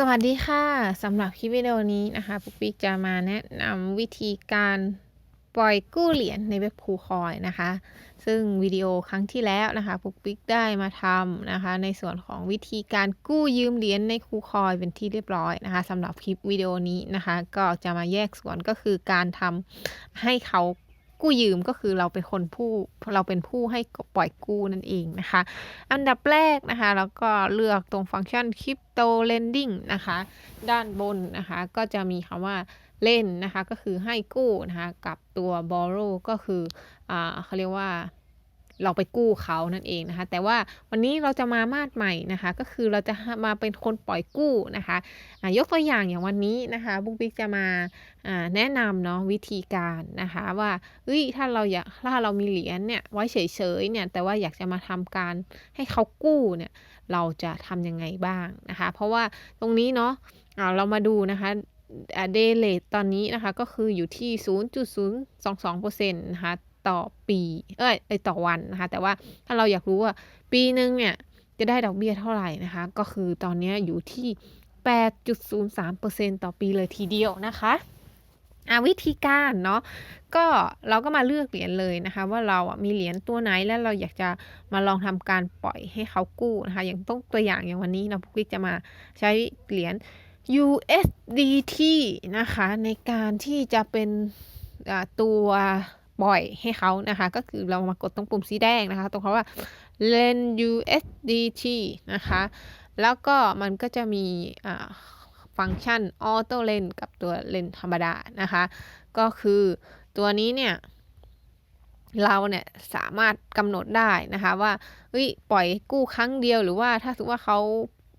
สวัสดีค่ะสำหรับคลิปวิดีโอนี้นะคะปุ๊กปิ๊กจะมาแนะนำวิธีการปล่อยกู้เหรียญในเว็บคูคอยนะคะ ซึ่งวิดีโอครั้งที่แล้วนะคะปุ๊กปิ๊กได้มาทำนะคะ ในส่วนของวิธีการกู้ยืมเหรียญในคูคอยเป็นที่เรียบร้อยนะคะสำหรับคลิปวิดีโอนี้นะคะ ก็จะมาแยกส่วนก็คือการทำให้เขา กู้ยืมก็คือเราเป็นคนผู้เราเป็นผู้ให้ปล่อยกู้นั่นเองนะคะ อันดับแรกนะคะ แล้วก็เลือกตรงฟังก์ชันคริปโตเลนดิ้งนะคะ ด้านบนนะคะ ก็จะมีคำว่าเล่นนะคะ ก็คือให้กู้นะคะ กับตัว borrow ก็คืออ่าเขาเรียกว่า เราไปกู้เขานั่นเองนะคะ แต่ว่าวันนี้เราจะมามาดใหม่นะคะ ก็คือเราจะมาเป็นคนปล่อยกู้นะคะยกตัวอย่างอย่างวันนี้นะคะบุ๊กบิ๊กจะมาแนะนำเนาะวิธีการนะคะว่าเฮ้ยถ้าเราอยากถ้าเรามีเหรียญเนี่ยไว้เฉยๆเนี่ยแต่ว่าอยากจะมาทำการให้เขากู้เนี่ยเราจะทำยังไงบ้างนะคะ เพราะว่าตรงนี้เนาะเรามาดูนะคะเดเลตตอนนี้นะคะก็คืออยู่ที่ 0.022%นะคะ ต่อปีเอ้ยต่อวันนะคะ แต่ว่าถ้าเราอยากรู้ว่าปีหนึ่งเนี่ยจะได้ดอกเบี้ยเท่าไหร่นะคะ ก็คือตอนนี้อยู่ที่ 8.03%ต่อปีเลยทีเดียวนะคะวิธีการเนาะก็เราก็มาเลือกเหรียญเลยนะคะ ว่าเราอะมีเหรียญตัวไหนแล้วเราอยากจะมาลองทำการปล่อยให้เขากู้นะคะ อย่างต้องตัวอย่างอย่างวันนี้นะพวกจะมาใช้เหรียญ USDT นะคะ ในการที่จะเป็นตัว ปล่อยให้เขานะคะ ก็คือเรามากดตรงปุ่มสีแดงนะคะ ตรงคำว่า lend USDT นะคะ แล้วก็มันก็จะมีฟังก์ชัน auto lend กับตัว lend ธรรมดานะคะ ก็คือตัวนี้เนี่ยเราเนี่ยสามารถกำหนดได้นะคะว่าเฮ้ยปล่อยกู้ครั้งเดียวหรือว่าถ้าสมมติว่าเขา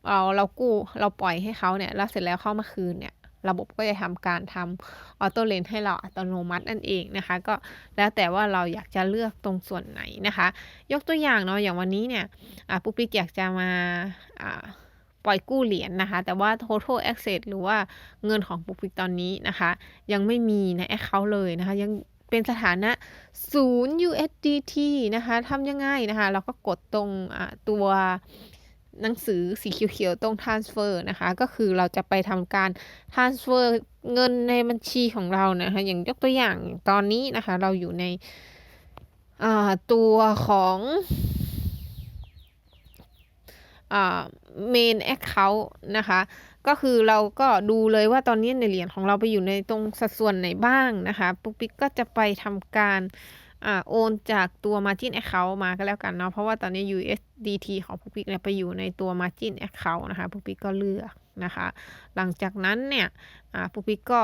เราเรากู้เราปล่อยให้เขาเนี่ยแล้วเสร็จแล้วเข้ามาคืนเนี่ย ระบบก็จะทำการทำออโต้เลนให้เราอัตโนมัตินั่นเองนะคะ ก็แล้วแต่ว่าเราอยากจะเลือกตรงส่วนไหนนะคะ ยกตัวอย่างเนาะอย่างวันนี้เนี่ยปุ๊กปิ๊กอยากจะมาปล่อยกู้เหรียญนนะคะ แต่ว่า total access หรือว่าเงินของปุ๊กปิ๊กตอนนี้นะคะ ยังไม่มีใน account เลยนะคะ ยังเป็นสถานะ0 USDT นะคะทำยังไงนะคะ เราก็กดตรงตัว หนังสือสีเขียวๆตรง transfer นะคะ ก็คือเราจะไปทำการ transfer เงินในบัญชีของเรานะคะ อย่างยกตัวอย่างตอนนี้นะคะ เราอยู่ในตัวของ main account นะคะ ก็คือเราก็ดูเลยว่าตอนนี้ในเหรียญของเราไปอยู่ในตรงสัดส่วนไหนบ้างนะคะ ปุ๊กปิ๊กก็จะไปทำการ อ่าโอนจากตัว margin account มาก็แล้วกันเนาะเพราะว่าตอนนี้ USDT ของพวกพิกเนี่ยไปอยู่ในตัว margin account นะคะพวกพิกก็เลือกนะคะ หลังจากนั้นเนี่ยอ่าพวกพิกก็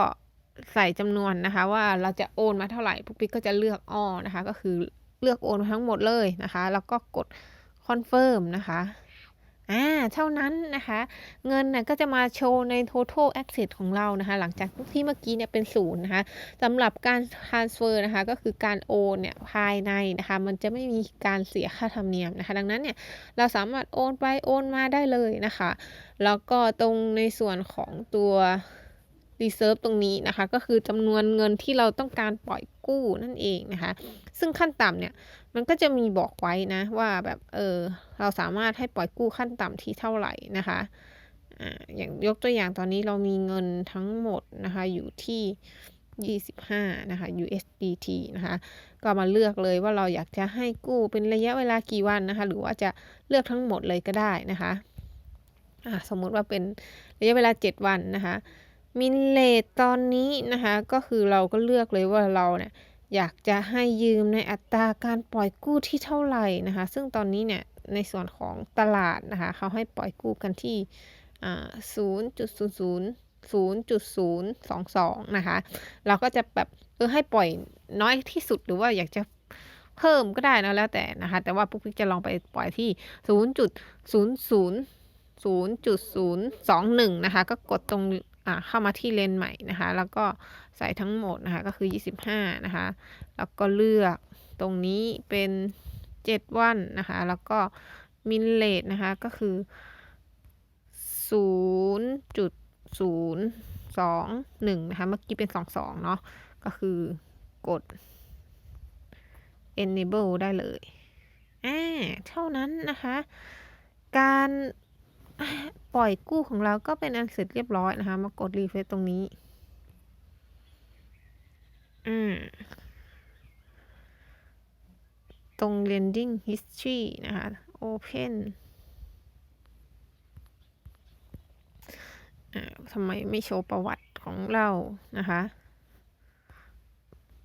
ใส่จำนวนนะคะ ว่าเราจะโอนมาเท่าไหร่พวกพิกก็จะเลือกอ้อนะคะ ก็คือเลือกโอนทั้งหมดเลยนะคะ แล้วก็กด confirm นะคะ อ่าเท่านั้นนะคะ เงินน่ะก็จะมาโชว์ใน total asset ของเรานะคะ หลังจากที่เมื่อกี้เนี่ยเป็นศูนย์นะคะสำหรับการ transfer นะคะ ก็คือการโอนเนี่ยภายในนะคะ มันจะไม่มีการเสียค่าธรรมเนียมนะคะ ดังนั้นเนี่ยเราสามารถโอนไปโอนมาได้เลยนะคะ แล้วก็ตรงในส่วนของตัว reserve ตรงนี้นะคะ ก็คือจำนวนเงินที่เราต้องการปล่อยกู้นั่นเองนะคะ ซึ่งขั้นต่ำเนี่ยมันก็จะมีบอกไว้นะว่าแบบเออเราสามารถให้ปล่อยกู้ขั้นต่ำที่เท่าไหร่นะคะอ่าอย่างยกตัวอย่างตอนนี้เรามีเงินทั้งหมดนะคะอยู่ที่25 นะคะ USDT นะคะ ก็มาเลือกเลยว่าเราอยากจะให้กู้เป็นระยะเวลากี่วันนะคะ หรือว่าจะเลือกทั้งหมดเลยก็ได้นะคะอ่าสมมุติว่าเป็นระยะเวลา 7 วันนะคะ มินเลทตอนนี้นะคะก็คือเราก็เลือกเลยว่าเราเนี่ยอยากจะให้ยืมในอัตราการปล่อยกู้ที่เท่าไหร่นะคะ ซึ่งตอนนี้เนี่ยในส่วนของตลาดนะคะเขาให้ปล่อยกู้กันที่ศูนย์จุดศูนย์ศูนย์ศูนย์จุดศูนย์สองสองนะคะ เราก็จะแบบเออให้ปล่อยน้อยที่สุดหรือว่าอยากจะเพิ่มก็ได้นะแล้วแต่นะคะ แต่ว่าปุ๊กจะลองไปปล่อยที่ศูนย์จุดศูนย์ศูนย์ศูนย์จุดศูนย์สองหนึ่งนะคะ ก็กดตรง เข้ามาที่เลนใหม่นะคะ แล้วก็ใส่ทั้งหมดนะคะก็คือ 25 นะคะ แล้วก็เลือกตรงนี้เป็น 7 วันนะคะ แล้วก็มินเลทนะคะก็คือ 0.021 นะคะ เมื่อกี้เป็น 22 เนาะก็คือกด enable ได้เลยอ่าเท่านั้นนะคะ การ ปล่อยกู้ของเราก็เป็นอันเสร็จเรียบร้อยนะคะ มากดรีเฟรชตรงนี้ อืม ตรง lending history นะคะ open ทำไมไม่โชว์ประวัติของเรานะคะ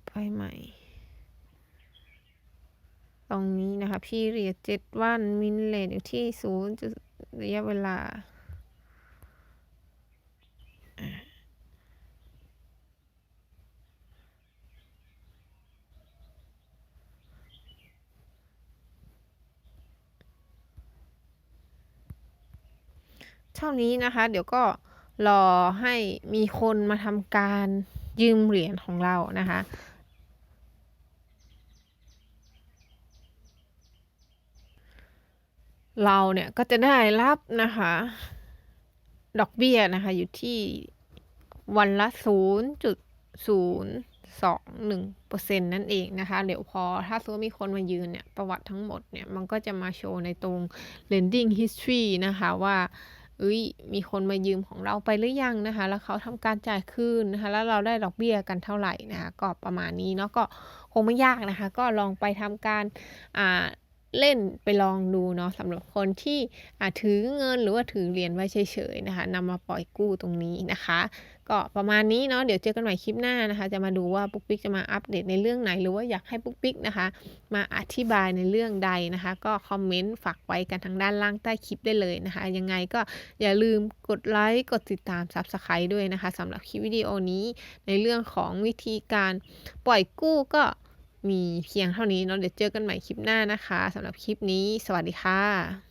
ไปใหม่ ตรงนี้นะคะ พี่เรียเจ็ดวันมินเลทอยู่ที่ศูนย์จุด ระยะเวลา เท่านี้นะคะ เดี๋ยวก็รอให้มีคนมาทำการยืมเหรียญของเรานะคะ เราเนี่ยก็จะได้รับนะคะ ดอกเบี้ยนะคะ อยู่ที่วันละ 0.021%นั่นเองนะคะ เดี๋ยวพอถ้าสมมติมีคนมายืนเนี่ย ประวัติทั้งหมดเนี่ย มันก็จะมาโชว์ในตรง lending history นะคะว่าเอ้ยมีคนมายืมของเราไปหรือยังนะคะ แล้วเขาทำการจ่ายคืนนะคะ แล้วเราได้ดอกเบี้ยกันเท่าไหร่นะคะ ก็ประมาณนี้เนาะ ก็คงไม่ยากนะคะ ก็ลองไปทำการอ่า เล่นไปลองดูเนาะสำหรับคนที่ถือเงินหรือว่าถือเหรียญไว้เฉยๆนะคะนำมาปล่อยกู้ตรงนี้นะคะ ก็ประมาณนี้เนาะเดี๋ยวเจอกันใหม่คลิปหน้านะคะ จะมาดูว่าปุ๊กปิ๊กจะมาอัปเดตในเรื่องไหน หรือว่าอยากให้ปุ๊กปิ๊กนะคะ มาอธิบายในเรื่องใดนะคะ ก็คอมเมนต์ฝากไว้กันทางด้านล่างใต้คลิปได้เลยนะคะ ยังไงก็อย่าลืมกดไลค์กดติดตาม Subscribe ด้วยนะคะสำหรับคลิปวิดีโอนี้ในเรื่องของวิธีการปล่อยกู้ก็ มีเพียงเท่านี้เนาะเดี๋ยวเจอกันใหม่คลิปหน้านะคะสำหรับคลิปนี้ สวัสดีค่ะ